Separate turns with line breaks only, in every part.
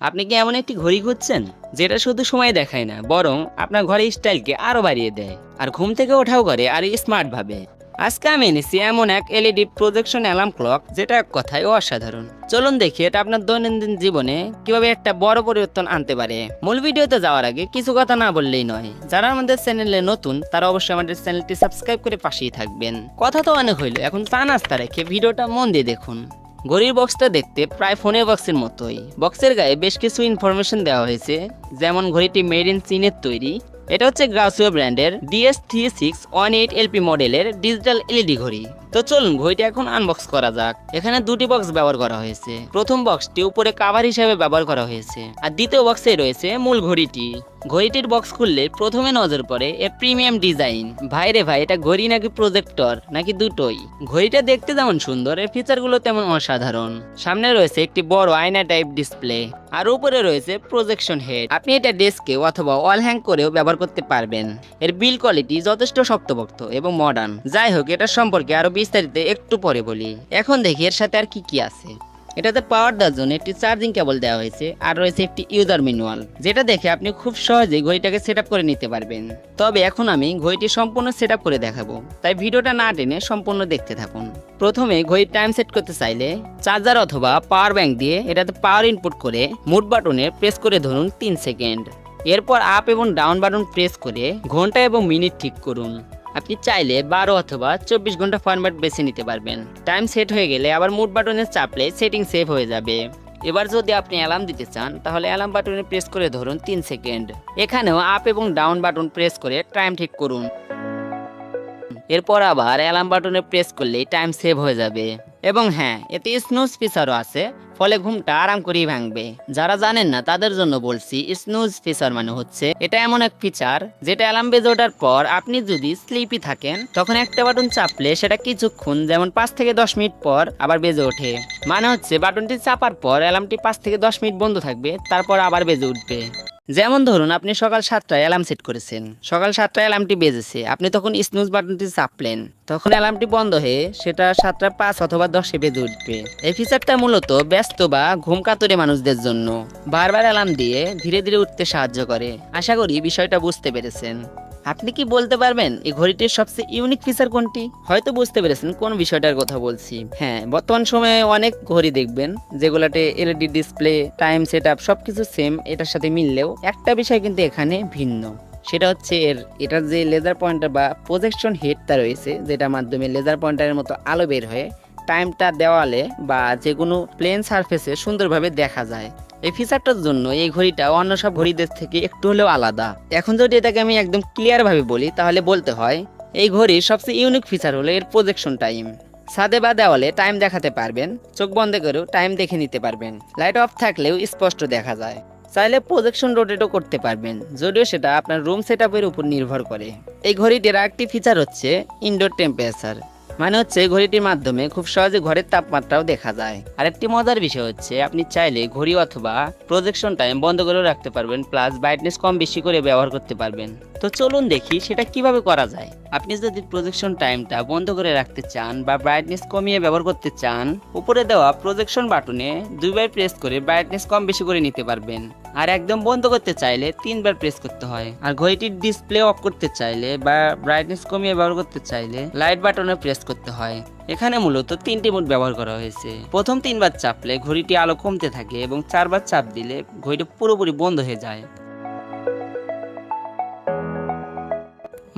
আপনি কি এমন একটি ঘড়ি খুঁজছেন? যেটা শুধু সময় দেখায় না, বরং আপনার ঘরের স্টাইলকে আরও বাড়িয়ে দেয়। আর ঘুম থেকে ওঠাও করে, আর স্মার্ট ভাবে আজকে আমি এনেছি এমন এক এলইডি প্রজেকশন অ্যালার্ম ক্লক, যেটা এক কথায় অসাধারণ। চলুন দেখি, এটা আপনার দৈনন্দিন জীবনে কীভাবে একটা বড় পরিবর্তন আনতে পারে। মূল ভিডিওতে যাওয়ার আগে কিছু কথা না বললেই নয়। যারা আমাদের চ্যানেলে নতুন, তারা অবশ্যই আমাদের চ্যানেলটি সাবস্ক্রাইব করে পাশেই থাকবেন। কথা তো অনেক হইল, এখন চা নাস্তা রেখে ভিডিওটা মন দিয়ে দেখুন। ঘড়ির বক্সটা দেখতে প্রায় ফোনের বক্সের মতোই। বক্সের গায়ে বেশ কিছু ইনফরমেশন দেওয়া হয়েছে, যেমন ঘড়িটি মেড ইন চীনের তৈরি। এটা হচ্ছে গ্রাসিও ব্র্যান্ডের DS three six one eight LP মডেলের ডিজিটাল এলইডি ঘড়ি। তো চলুন ঘড়িটি এখন আনবক্স করা যাক। এখানে দুটি বক্স ব্যবহার করা হয়েছে। প্রথম বক্সটি উপরে কাভার হিসেবে ব্যবহার করা হয়েছে। আর দ্বিতীয় বক্সে রয়েছে মূল ঘড়িটি। ঘড়িটির বক্স খুললে প্রথমে নজর পড়ে এ প্রিমিয়াম ডিজাইন ভাই রে ভাই, এটা ঘড়ি নাকি প্রজেক্টর নাকি দুটোই? ঘড়িটা দেখতে যেমন সুন্দর, এর ফিচারগুলো তেমন অসাধারণ। সামনে রয়েছে একটি বড় আয়না টাইপ ডিসপ্লে আর উপরে রয়েছে প্রজেকশন হেড আপনি এটা ডেস্কে অথবা অল হ্যাং করেও ব্যবহার করতে পারবেন। এর বিল কোয়ালিটি যথেষ্ট শক্তপোক্ত এবং মডার্ন যাই হোক, এটা সম্পর্কে আরও বিস্তারিত একটু পরে বলি। এখন দেখি এর সাথে আর কি কি আছে। এটাতে পাওয়ার দেওয়ার জন্য, একটি চার্জিং কেবল দেওয়া হয়েছে, আর রয়েছে একটি ইউজার ম্যানুয়াল যেটা দেখে আপনি খুব সহজেই ঘড়িটাকে সেট করে নিতে পারবেন। তবে এখন আমি ঘড়িটি সম্পূর্ণ সেট করে দেখাবো, তাই ভিডিওটা না টেনে সম্পূর্ণ দেখতে থাকুন। প্রথমে ঘড়ির টাইম সেট করতে চাইলে চার্জার অথবা পাওয়ার ব্যাংক দিয়ে এটাতে পাওয়ার ইনপুট করে মুড বাটনে প্রেস করে ধরুন তিন সেকেন্ড এরপর আপ এবং ডাউন বাটন প্রেস করে ঘণ্টা এবং মিনিট ঠিক করুন। আপনি চাইলে বারো অথবা চব্বিশ ঘণ্টা ফরম্যাট বেছে নিতে পারবেন। টাইম সেট হয়ে গেলে আবার মুড বাটনে চাপলে সেটিং সেভ হয়ে যাবে। এবার যদি আপনি অ্যালার্ম দিতে চান, তাহলে অ্যালার্ম বাটনে প্রেস করে ধরুন তিন সেকেন্ড এখানেও আপ এবং ডাউন বাটন প্রেস করে টাইম ঠিক করুন। এরপর আবার অ্যালার্ম বাটনে প্রেস করলেই টাইম সেভ হয়ে যাবে। এবং হ্যাঁ এতে স্নুজ ফিচারও আছে, ফলে ঘুমটা আরাম করেই ভাঙবে। যারা জানেন না, তাদের জন্য বলছি স্নুজ ফিচার মানে হচ্ছে, এটা এমন এক ফিচার যেটা অ্যালার্ম বেজে ওঠার পর আপনি যদি স্লিপি থাকেন, তখন একটা বাটন চাপলে সেটা কিছুক্ষণ, যেমন পাঁচ থেকে দশ মিনিট পর আবার বেজে ওঠে। মানে হচ্ছে বাটনটি চাপার পর অ্যালার্মটি পাঁচ থেকে দশ মিনিট বন্ধ থাকবে, তারপর আবার বেজে উঠবে। যেমন ধরুন, আপনি সকাল সাতটায় অ্যালার্ম সেট করেছেন। সকাল সাতটায় অ্যালার্মটি বেজেছে। আপনি তখন স্নুজ বাটনটি চাপলেন। তখন অ্যালার্মটি বন্ধ হয়ে সেটা সাতটা পাঁচ অথবা দশে বেজে উঠবে। এই ফিচারটা মূলত ব্যস্ত বা ঘুম কাতরে মানুষদের জন্য। বারবার অ্যালার্ম দিয়ে ধীরে ধীরে উঠতে সাহায্য করে। আশা করি বিষয়টা বুঝতে পেরেছেন। আপনি কি বলতে পারবেন, এই ঘড়িটির সবচেয়ে ইউনিক ফিচার কোনটি? হয়তো বুঝতে পেরেছেন কোন বিষয়টার কথা বলছি। হ্যাঁ বর্তমান সময়ে অনেক ঘড়ি দেখবেন, যেগুলাতে LED display time set up সবকিছু সেম এটার সাথে মিললেও একটা বিষয় কিন্তু এখানে ভিন্ন। সেটা হচ্ছে এর, এটার যে লেজার পয়েন্টার বা প্রজেকশন হেডটা রয়েছে যেটার মাধ্যমে লেজার পয়েন্টারের মতো আলো বের হয়ে টাইমটা দেওয়ালে বা যে কোনো প্লেন সারফেসে সুন্দরভাবে দেখা যায়। এই ফিচারটার জন্য এই ঘড়িটা অন্য সব ঘড়িদের থেকে একটু হলেও আলাদা। এখন যদি এটাকে আমি একদম ক্লিয়ার ভাবে বলি, তাহলে বলতে হয়, এই ঘড়ির সবচেয়ে ইউনিক ফিচার হলো এর প্রজেকশন টাইম ছাদে বা দেওয়ালে টাইম দেখাতে পারবেন, চোখ বন্ধ করেও টাইম দেখে নিতে পারবেন। লাইট অফ থাকলেও স্পষ্ট দেখা যায়। চাইলে প্রজেকশন রোটেটও করতে পারবেন, যদিও সেটা আপনার রুম সেট উপর নির্ভর করে। এই ঘড়িটির আরেকটি ফিচার হচ্ছে ইনডোর টেম্পারেচার মানে হচ্ছে ঘড়িটির মাধ্যমে খুব সহজে ঘরের তাপমাত্রাও দেখা যায়। আরেকটি মজার বিষয় হচ্ছে, আপনি চাইলে ঘড়ি অথবা প্রজেকশন টাইম বন্ধ করেও রাখতে পারবেন প্লাস ব্রাইটনেস কম বেশি করে ব্যবহার করতে পারবেন। তো চলুন দেখি সেটা কীভাবে করা যায়। আপনি যদি প্রজেকশন টাইমটা বন্ধ করে রাখতে চান বা ব্রাইটনেস কমিয়ে ব্যবহার করতে চান, উপরে দেওয়া প্রজেকশন বাটনে দুইবার প্রেস করে ব্রাইটনেস কম বেশি করে নিতে পারবেন। আর একদম বন্ধ করতে চাইলে তিনবার প্রেস করতে হয়। আর ঘড়িটির ডিসপ্লে অফ করতে চাইলে বা ব্রাইটনেস কমিয়ে ব্যবহার করতে চাইলে লাইট বাটনে প্রেস করতে হয়। এখানে মূলত তিনটি মোড ব্যবহার করা হয়েছে। প্রথম তিনবার চাপলে ঘড়িটি আলো কমতে থাকে এবং চারবার চাপ দিলে ঘড়িটি পুরোপুরি বন্ধ হয়ে যায়।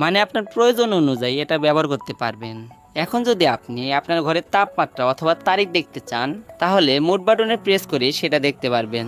মানে আপনার প্রয়োজন অনুযায়ী এটা ব্যবহার করতে পারবেন। এখন যদি আপনি আপনার ঘরের তাপমাত্রা অথবা তারিখ দেখতে চান, তাহলে মোট বাটনে প্রেস করে সেটা দেখতে পারবেন।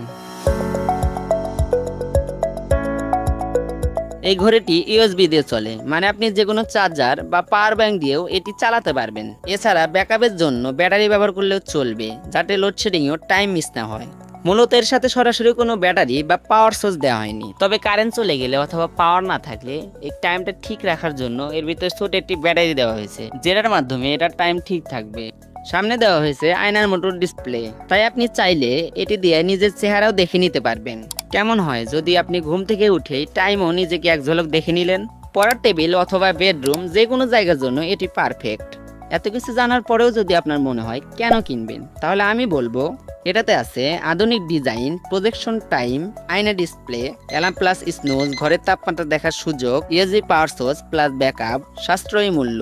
এই ঘড়িটি ইউএসবি দিয়ে চলে মানে আপনি যে কোনো চার্জার বা পাওয়ার ব্যাংক দিয়েও এটি চালাতে পারবেন। এছাড়া ব্যাকআপের জন্য ব্যাটারি ব্যবহার করলেও চলবে, যাতে লোডশেডিংয়েও টাইম মিস না হয়। মূলত এর সাথে সরাসরি কোনো ব্যাটারি বা পাওয়ার সোর্স দেওয়া হয়নি। তবে কারেন্ট চলে গেলে অথবা পাওয়ার না থাকলে এই টাইমটা ঠিক রাখার জন্য এর ভিতরে ছোট একটি ব্যাটারি দেওয়া হয়েছে, যেটার মাধ্যমে এটার টাইম ঠিক থাকবে। সামনে দেওয়া হয়েছে আয়নার মোটর ডিসপ্লে তাই আপনি চাইলে এটি দিয়ে নিজের চেহারাও দেখে নিতে পারবেন। কেমন হয়, যদি আপনি ঘুম থেকে উঠেই টাইমও নিজেকে এক ঝলক দেখে নিলেন, পড়ার টেবিল অথবা বেডরুম যে কোনো জায়গার জন্য এটি পারফেক্ট এত কিছু জানার পরেও যদি আপনার মনে হয়, কেন কিনবেন? তাহলে আমি বলব, এটাতে আছে আধুনিক ডিজাইন প্রজেকশন টাইম আইনা ডিসপ্লে অ্যালার্ম প্লাস স্নোজ ঘরের তাপমাত্রা দেখার সুযোগ ইএজি পাওয়ার সোর্স প্লাস ব্যাকআপ সাশ্রয়ী মূল্য।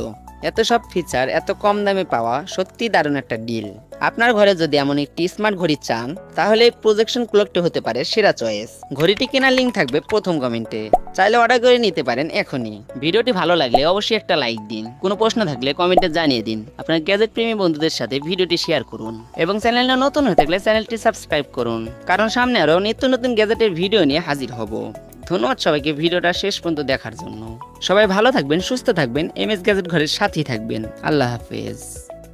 এত সব ফিচার এত কম দামে পাওয়া সত্যি দারুণ একটা ডিল আপনার ঘরে যদি এমন একটি স্মার্ট ঘড়ি চান, তাহলে প্রজেকশন ক্লকটি হতে পারে সেরা চয়েস ঘড়িটি কেনার লিঙ্ক থাকবে প্রথম কমেন্টে চাইলে অর্ডার করে নিতে পারেন এখনই। ভিডিওটি ভালো লাগলে অবশ্যই একটা লাইক দিন। কোনো প্রশ্ন থাকলে কমেন্টে জানিয়ে দিন। আপনার গ্যাজেট প্রেমী বন্ধুদের সাথে ভিডিওটি শেয়ার করুন। এবং চ্যানেলটা নতুন হয়ে থাকলে চ্যানেলটি সাবস্ক্রাইব করুন। কারণ সামনে আরও নিত্য নতুন গ্যাজেটের ভিডিও নিয়ে হাজির হব। ধন্যবাদ সবাইকে ভিডিওটা শেষ পর্যন্ত দেখার জন্য। সবাই ভালো থাকবেন, সুস্থ থাকবেন এম এস গ্যাজেট ঘরের সাথেই থাকবেন। আল্লাহ হাফেজ।